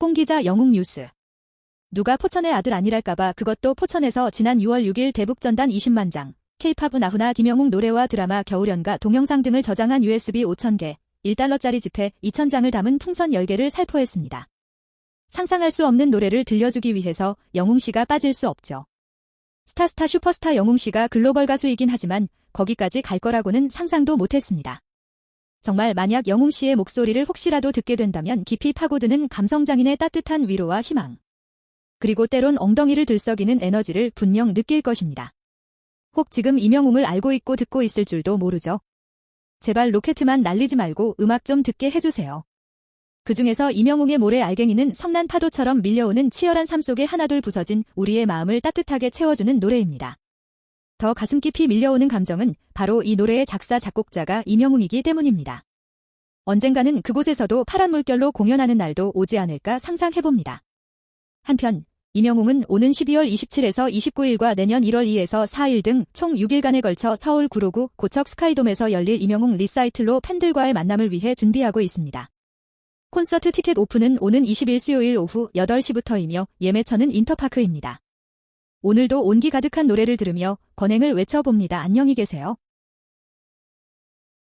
꽁기자 영웅 뉴스. 누가 포천의 아들 아니랄까봐 그것도 포천에서 지난 6월 6일 대북전단 20만 장, 케이팝 나훈아 김영웅 노래와 드라마 겨울연가 동영상 등을 저장한 USB 5,000개, 1달러짜리 지폐 2,000장을 담은 풍선 10개를 살포했습니다. 상상할 수 없는 노래를 들려주기 위해서 영웅 씨가 빠질 수 없죠. 스타스타 슈퍼스타 영웅 씨가 글로벌 가수이긴 하지만 거기까지 갈 거라고는 상상도 못했습니다. 정말 만약 영웅 씨의 목소리를 혹시라도 듣게 된다면 깊이 파고드는 감성장인의 따뜻한 위로와 희망. 그리고 때론 엉덩이를 들썩이는 에너지를 분명 느낄 것입니다. 혹 지금 이명웅을 알고 있고 듣고 있을 줄도 모르죠. 제발 로켓만 날리지 말고 음악 좀 듣게 해주세요. 그 중에서 이명웅의 모래 알갱이는 성난 파도처럼 밀려오는 치열한 삶 속에 하나둘 부서진 우리의 마음을 따뜻하게 채워주는 노래입니다. 더 가슴 깊이 밀려오는 감정은 바로 이 노래의 작사 작곡자가 이명웅이기 때문입니다. 언젠가는 그곳에서도 파란 물결로 공연하는 날도 오지 않을까 상상해봅니다. 한편 이명웅은 오는 12월 27에서 29일과 내년 1월 2에서 4일 등 총 6일간에 걸쳐 서울 구로구 고척 스카이돔에서 열릴 이명웅 리사이틀로 팬들과의 만남을 위해 준비하고 있습니다. 콘서트 티켓 오픈은 오는 20일 수요일 오후 8시부터이며 예매처는 인터파크입니다. 오늘도 온기 가득한 노래를 들으며 건행을 외쳐봅니다. 안녕히 계세요.